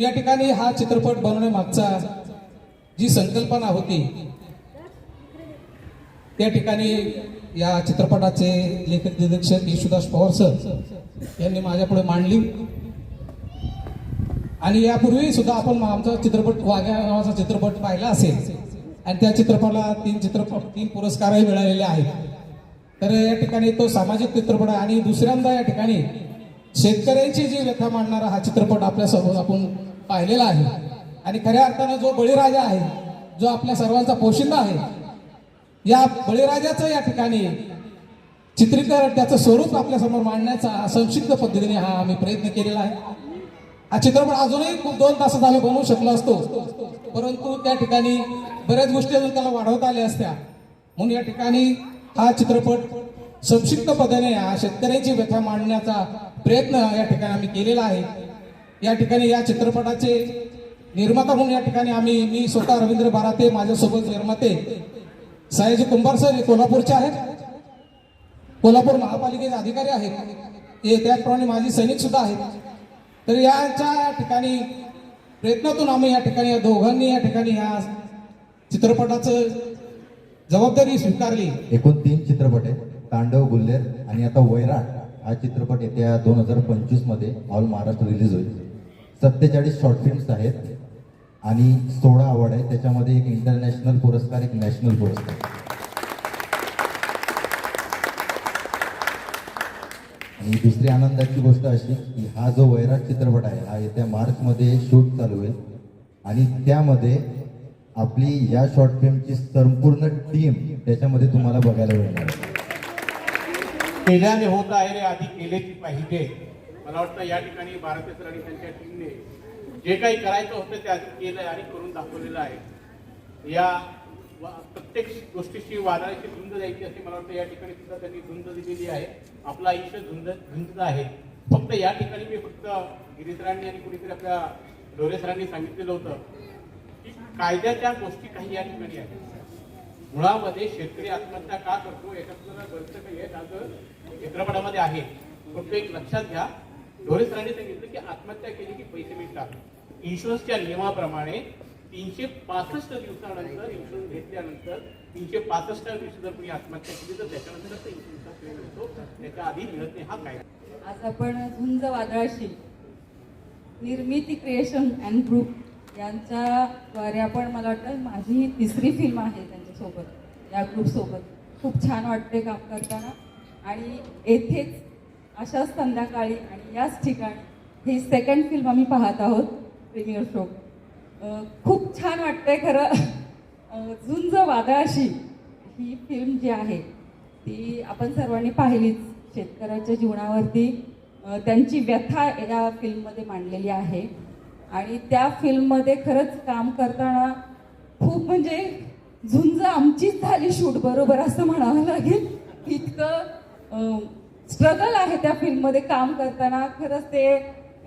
या ठिकाणी हा चित्रपट बनवण्यामागचा जी संकल्पना होती त्या ठिकाणी या चित्रपटाचे लेखक दिग्दर्शक येशुदास पवार सर यांनी माझ्यापुढे मांडली. आणि यापूर्वी सुद्धा आपण आमचा चित्रपट वाघ्या नावाचा चित्रपट पाहिला असेल. आणि त्या चित्रपटाला तीन चित्रपट तीन पुरस्कारही मिळालेले आहेत. तर या ठिकाणी तो सामाजिक चित्रपट आहे. आणि दुसऱ्यांदा या ठिकाणी शेतकऱ्यांची जी व्यथा मांडणारा हा चित्रपट आपल्यासमोर आपण पाहिलेला आहे. आणि खऱ्या अर्थानं जो बळीराजा आहे जो आपल्या सर्वांचा पोशिंदा आहे या बळीराजाचं या ठिकाणी चित्रीकरण त्याचं स्वरूप आपल्यासमोर मांडण्याचा संक्षिप्त पद्धतीने हा आम्ही प्रयत्न केलेला आहे. हा चित्रपट अजूनही खूप दोन तासात आम्ही बनवू शकलो असतो. परंतु त्या ठिकाणी बऱ्याच गोष्टी अजून त्याला वाढवता आल्या असत्या. म्हणून या ठिकाणी हा चित्रपट संक्षिप्त पद्धतीने हा शेतकऱ्यांची व्यथा मांडण्याचा प्रयत्न या ठिकाणी आम्ही केलेला आहे. या ठिकाणी या चित्रपटाचे निर्माता म्हणून या ठिकाणी आम्ही मी स्वतः रवींद्र बाराते माझ्यासोबत निर्माते सयाजी कुंभार सर हे कोल्हापूरचे आहेत. कोल्हापूर महापालिकेचे अधिकारी आहेत. हे त्याचप्रमाणे माझी सैनिक सुद्धा आहेत. तर याच्या ठिकाणी प्रयत्नातून आम्ही या ठिकाणी या दोघांनी या ठिकाणी या चित्रपटाचं जबाबदारी स्वीकारली. एकूण तीन चित्रपट आहेत. तांडव गुल्लेर आणि आता वैराट. हा चित्रपट येत्या दोन हजार पंचवीसमध्ये ऑल महाराष्ट्र रिलीज होईल. सत्तेचाळीस शॉर्ट फिल्म्स आहेत आणि सोळा अवॉर्ड आहे त्याच्यामध्ये एक इंटरनॅशनल पुरस्कार एक नॅशनल पुरस्कार. आणि दुसरी आनंदाची गोष्ट अशी की हा जो वैराट चित्रपट आहे हा येत्या मार्चमध्ये शूट चालू आहे आणि त्यामध्ये आपली या शॉर्ट फिल्मची संपूर्ण टीम त्याच्यामध्ये तुम्हाला बघायला मिळणार केल्याने होत आहे रे आधी केले की पाहिजे. मला वाटतं या ठिकाणी भारतीय सर आणि त्यांच्या टीमने जे काही करायचं होतं ते केलं आणि करून दाखवलेलं आहे. या वा- प्रत्येक गोष्टीची वादळाची झुंज द्यायची असे मला वाटतं या ठिकाणी सुद्धा त्यांनी झुंज दिलेली आहे. आपलं आयुष्य धुंद झुंजत आहे. फक्त या ठिकाणी मी फक्त गिरीसरांनी आणि कुणीतरी आपल्या डोरे सरांनी सांगितलेलं होतं की कायद्याच्या गोष्टी काही या ठिकाणी आहेत. मुळामध्ये शेतकरी आत्महत्या का करतो याच्यातलं गरज काही आहे त्याचं चित्रपटामध्ये आहे. फक्त एक लक्षात घ्या ढोरे सरांनी सांगितलं की आत्महत्या केली की पैसे मिळतात. इन्शुरन्सच्या नियमाप्रमाणे तीनशे पासष्ट दिवसानंतर इन्शुरन्स घेतल्यानंतर तीनशे पासष्ट दिवशी जर कोणी आत्महत्या केली तर त्याच्यानंतरच ते इन्शुरन्सचा क्लेम मिळतो? त्याच्या आधी मिळत नाही. हा काय आज आपण झुंज वादळाशी निर्मिती क्रिएशन अँड ग्रुप यांच्याद्वारे आपण मला वाटतं माझी ही तिसरी फिल्म आहे त्यांच्यासोबत या ग्रुपसोबत खूप छान वाटते काम करताना. आणि येथेच अशाच संध्याकाळी आणि याच ठिकाणी ही सेकंड फिल्म आम्ही पाहत आहोत प्रीमियर शो खूप छान वाटतंय खरं. झुंज वादळाशी ही फिल्म जी आहे ती आपण सर्वांनी पाहिलीच. शेतकऱ्याच्या जीवनावरती त्यांची व्यथा या फिल्ममध्ये मांडलेली आहे. आणि त्या फिल्ममध्ये खरंच काम करताना खूप म्हणजे झुंज आमचीच झाली शूट बरोबर असं म्हणावं लागेल. इतकं स्ट्रगल आहे त्या फिल्ममध्ये काम करताना. खरंच ते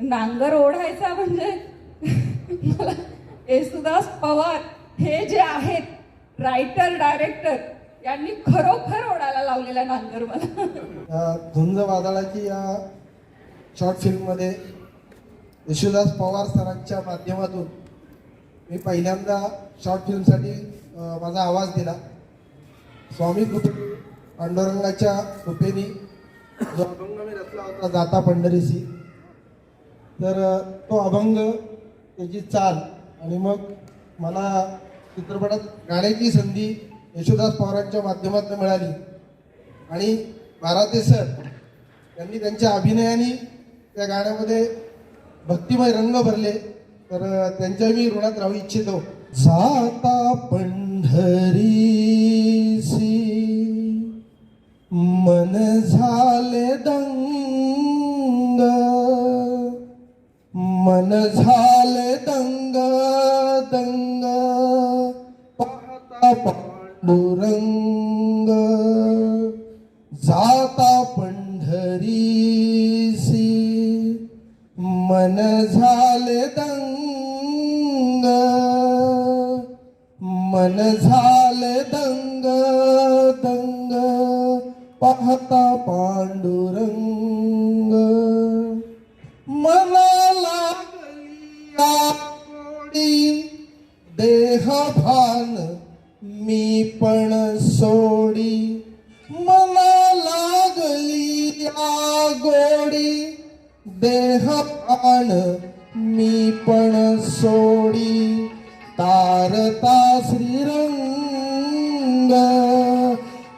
नांगर ओढायचा म्हणजे मला येसुदास पवार हे जे आहेत रायटर डायरेक्टर यांनी खरोखर ओढायला लावलेला नांगर मला धुंज वादळाची या शॉर्ट फिल्ममध्ये यशुदास पवार सरांच्या माध्यमातून मी पहिल्यांदा शॉर्ट फिल्मसाठी माझा आवाज दिला. स्वामी कृपे पांडुरंगाच्या कृपेनी जो अभंग मी रचला होता जाता पंढरीसी तर तो अभंग त्याची चाल आणि मग मला चित्रपटात गाण्याची संधी यशोदास पवारांच्या माध्यमातून मिळाली. आणि बाराते सर यांनी त्यांच्या अभिनयाने त्या गाण्यामध्ये भक्तिमय रंग भरले. तर त्यांच्या मी ऋणात राहू इच्छितो. जाता पंढरी पांडुरंग जाता पंढरीसी मन झाले दंग. मन झाले दंग दंग. पाहता पांडुरंग. लागली गोडी देह भान मी पण सोडी. तारता श्रीरंग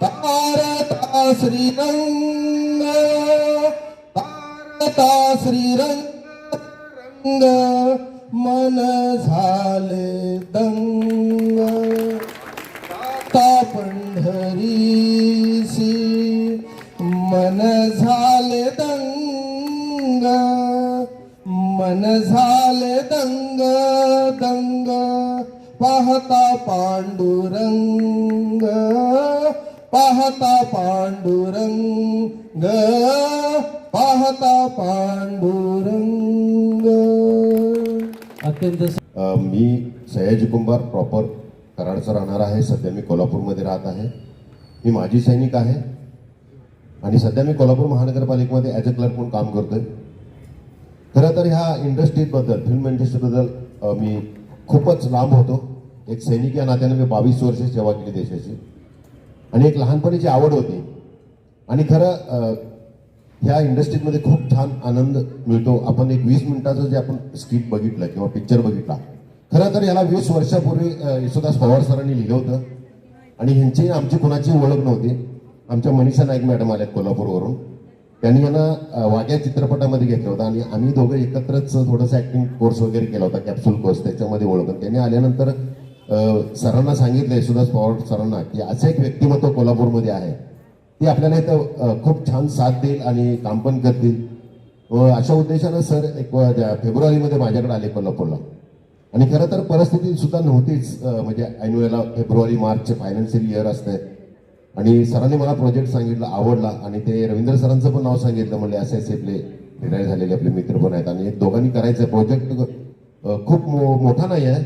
तारता श्रीरंग तारता श्रीरंग रंग मन झाले दंग. आता पंढरी मन झाले दंग मन झाले दंग दंग. पाहता पांडुरंग पाहता पांडुरंग पाहता पांडुरंग. अत्यंत मी सयाजी कुंभार प्रॉपर कराडचा राहणार आहे. सध्या मी कोल्हापूरमध्ये राहत आहे. मी माजी सैनिक आहे. आणि सध्या मी कोल्हापूर महानगरपालिकेमध्ये ॲज अ क्लर्क म्हणून काम करतोय. खरं तर ह्या इंडस्ट्रीबद्दल फिल्म इंडस्ट्रीबद्दल मी खूपच लांब होतो. एक सैनिक या नात्याने मी बावीस वर्ष सेवा केली देशाची. आणि एक लहानपणीची आवड होती. आणि खरं ह्या इंडस्ट्रीमध्ये खूप छान आनंद मिळतो. आपण एक वीस मिनिटाचं जे आपण स्किट बघितलं किंवा पिक्चर बघितला. खरं तर याला वीस वर्षापूर्वी यशोदास पवार सरांनी लिहिलं होतं. आणि ह्यांची आमची कुणाची ओळख नव्हती. आमच्या मनीषा नाईक मॅडम आल्यात कोल्हापूरवरून. त्यांनी यांना वाग्या वाघ्या चित्रपटामध्ये घेतलं होतं आणि आम्ही दोघं एकत्रच थोडंसं ऍक्टिंग कोर्स वगैरे केला होता कॅप्सूल कोर्स त्याच्यामध्ये ओळखत त्यांनी आल्यानंतर सरांना सांगितलं यशोदास पवार सरांना की असं एक व्यक्तिमत्व कोल्हापूरमध्ये आहे. ती आपल्याला इथं खूप छान साथ देईल आणि काम पण करतील. व अशा उद्देशानं सर एक त्या फेब्रुवारीमध्ये माझ्याकडे आले कोल्हापूरला. आणि खरं तर परिस्थिती सुद्धा नव्हतीच म्हणजे ऐन वेळेला फेब्रुवारी मार्च फायनान्शियल इयर असतंय. आणि सरांनी मला प्रोजेक्ट सांगितलं आवडला. आणि ते रवींद्र सरांचं पण नाव सांगितलं म्हणजे असे असे आपले रिटायर झालेले आपले मित्र पण आहेत. आणि दोघांनी करायचं. प्रोजेक्ट खूप मोठा नाही आहे.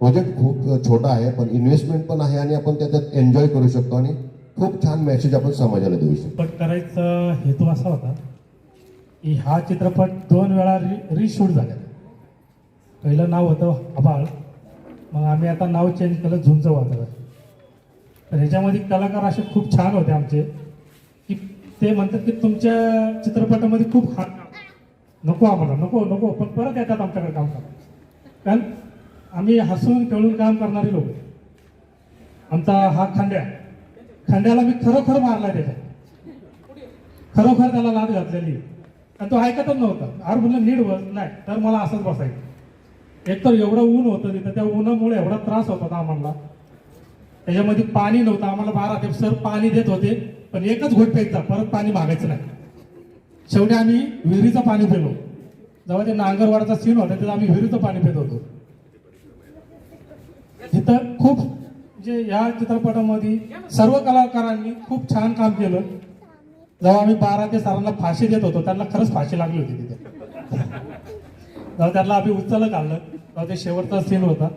प्रोजेक्ट खूप छोटा आहे पण इन्व्हेस्टमेंट पण आहे आणि आपण त्याच्यात एन्जॉय करू शकतो. आणि खूप छान मेसेज आपण समाजाला देऊ शकतो. पण करायचा हेतू असा होता की हा चित्रपट दोन वेळा रि रिशूट झाला. पहिलं नाव होतं आबाळ मग आम्ही आता नाव चेंज केलं झुंज वादळ. तर ह्याच्यामध्ये कलाकार असे खूप छान होते आमचे. की ते म्हणतात की तुमच्या चित्रपटामध्ये खूप हात नको आम्हाला नको नको पण परत येतात आमच्याकडे काम करा कारण आम्ही हसून खेळून काम करणारी लोक. आमचा हा खांद्या खांद्याला मी खरोखर मारला त्याच्या खरोखर त्याला लाद घातलेली. आणि तो ऐकतच नव्हता. अरे म्हणलं नीट बस. नाही तर मला असंच बसायचं. एक तर एवढं ऊन होतं तिथं त्या उन्हामुळे एवढा त्रास होता आम्हाला. त्याच्यामध्ये पाणी नव्हतं. आम्हाला बारा ते सर पाणी देत होते पण एकच घोट प्यायचा परत पाणी मागायचं नाही. शेवटी आम्ही विहिरीचं पाणी पिलो. जेव्हा ते नांगरवाडाचा सीन होता तेव्हा आम्ही विहिरीचं पाणी पित होतो. तिथं खूप म्हणजे या चित्रपटामध्ये सर्व कलाकारांनी खूप छान काम केलं. जेव्हा आम्ही बारा ते सरांना फाशी देत होतो त्यांना खरंच फाशी लागली होती तिथे. जेव्हा त्यांना आम्ही उचललं काढलं तेव्हा ते शेवटचा सीन होता.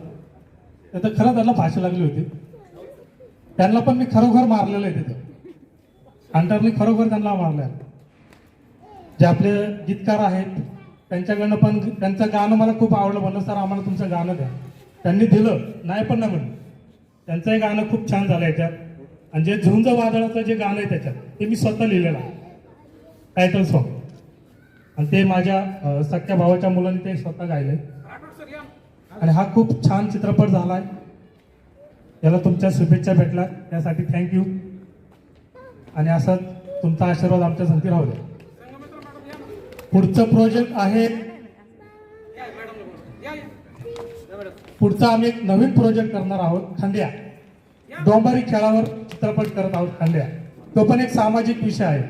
तर खरं त्यांना फाशी लागली होती. त्यांना पण मी खरोखर मारलेलं आहे तिथं. अंटरनी खरोखर त्यांना मारलं जे आपले गीतकार आहेत त्यांच्याकडनं पण त्यांचं गाणं मला खूप आवडलं. म्हणलं सर आम्हाला तुमचं गाणं द्या. त्यांनी दिलं. नाही पण नाही म्हणलं. त्यांचंही गाणं खूप छान झालं याच्यात. आणि जे झुंज वादळाचं जे गाणं आहे त्याच्यात ते मी स्वतः लिहिलेलं आहे. टायटल सॉन्ग आणि ते माझ्या सख्या भावाच्या मुलांनी ते स्वतः गायलंय. आणि हा खूप छान चित्रपट झाला आहे याला तुमच्या शुभेच्छा भेटल्या. त्यासाठी थँक्यू आणि असंच तुमचा आशीर्वाद आमच्या संगती राहू द्या पुढचं प्रोजेक्ट आहे पुढचा आम्ही एक नवीन प्रोजेक्ट करणार आहोत खांड्या. डोंबारी खेळावर चित्रपट करत आहोत खांड्या. तो पण एक सामाजिक विषय आहे.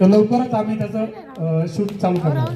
तर लवकरच आम्ही त्याचं शूट चालू करणार.